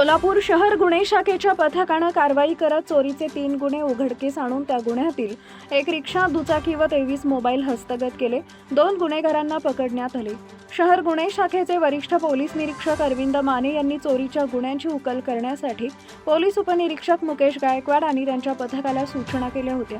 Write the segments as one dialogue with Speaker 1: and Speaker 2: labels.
Speaker 1: सोलापूर शहर गुन्हे शाखेच्या पथकानं कारवाई करत चोरीचे तीन गुन्हे उघडकीस आणून त्या गुन्ह्यातील एक रिक्षा दुचाकी व तेवीस मोबाईल हस्तगत केले. दोन गुन्हेगारांना पकडण्यात आले. शहर गुन्हे शाखेचे वरिष्ठ पोलीस निरीक्षक अरविंद माने यांनी चोरीच्या गुन्ह्यांची उकल करण्यासाठी पोलीस उपनिरीक्षक मुकेश गायकवाड आणि त्यांच्या पथकाला सूचना केल्या होत्या.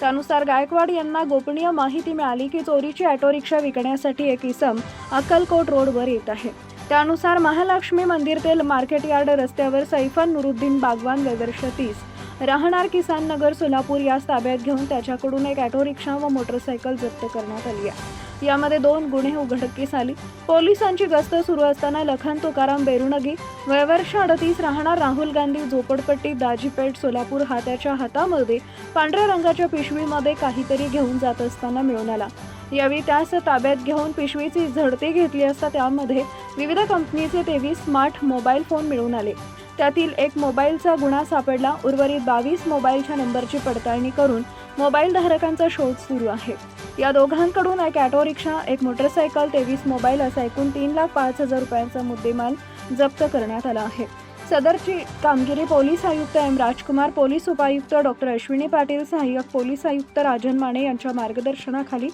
Speaker 1: त्यानुसार गायकवाड यांना गोपनीय माहिती मिळाली की चोरीची ऑटो रिक्षा विकण्यासाठी एक इसम अक्कलकोट रोडवर येत आहे. त्यानुसार महालक्ष्मी मंदिर ते मार्केट यार्ड रस्त्यावर सैफन नुरुद्दीन बागवान वयवर्ष तीस. राहणार किसान नगर सोलापूर यास ताब्यात घेऊन त्याच्याकडून एक ऑटो रिक्षा व मोटरसायकल जप्त करण्यात आली आहे. यामध्ये दोन गुन्हे उघडकीस आली. पोलिसांची गस्त सुरू असताना लखन तुकाराम बेरुणगी वयवर्ष अडतीस राहणार राहुल गांधी झोपडपट्टी दाजीपेठ सोलापूर हा त्याच्या हातामध्ये पांढऱ्या रंगाच्या पिशवीमध्ये काहीतरी घेऊन जात असताना मिळून आला. यावेळी त्यास ताब्यात घेऊन पिशवीची झडती घेतली असता त्यामध्ये विविध कंपनीचे तेवीस स्मार्ट मोबाईल फोन मिळून आले. त्यातील एक मोबाईलचा गुन्हा सापडला. उर्वरित बावीस मोबाईलच्या नंबरची पडताळणी करून मोबाईल धारकांचा शोध सुरू आहे. या दोघांकडून एक ऑटो रिक्षा एक मोटरसायकल तेवीस मोबाईल असा एकूण तीन लाख पाच हजार रुपयांचा मुद्देमाल जप्त करण्यात आला आहे. सदरची कामगिरी पोलीस आयुक्त एम. राजकुमार पोलीस उपायुक्त डॉक्टर अश्विनी पाटील सहाय्यक पोलीस आयुक्त राजन माने यांच्या मार्गदर्शनाखाली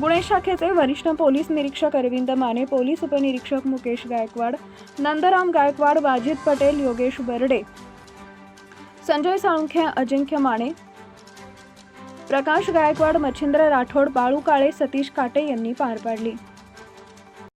Speaker 1: गुन्हे शाखेचे वरिष्ठ पोलीस निरीक्षक अरविंद माने पोलीस उपनिरीक्षक मुकेश गायकवाड नंदराम गायकवाड वाजिद पटेल योगेश बर्डे संजय साळुंखे अजिंक्य माने प्रकाश गायकवाड मच्छिंद्र राठोड बाळू काळे सतीश काटे यांनी पार पाडली.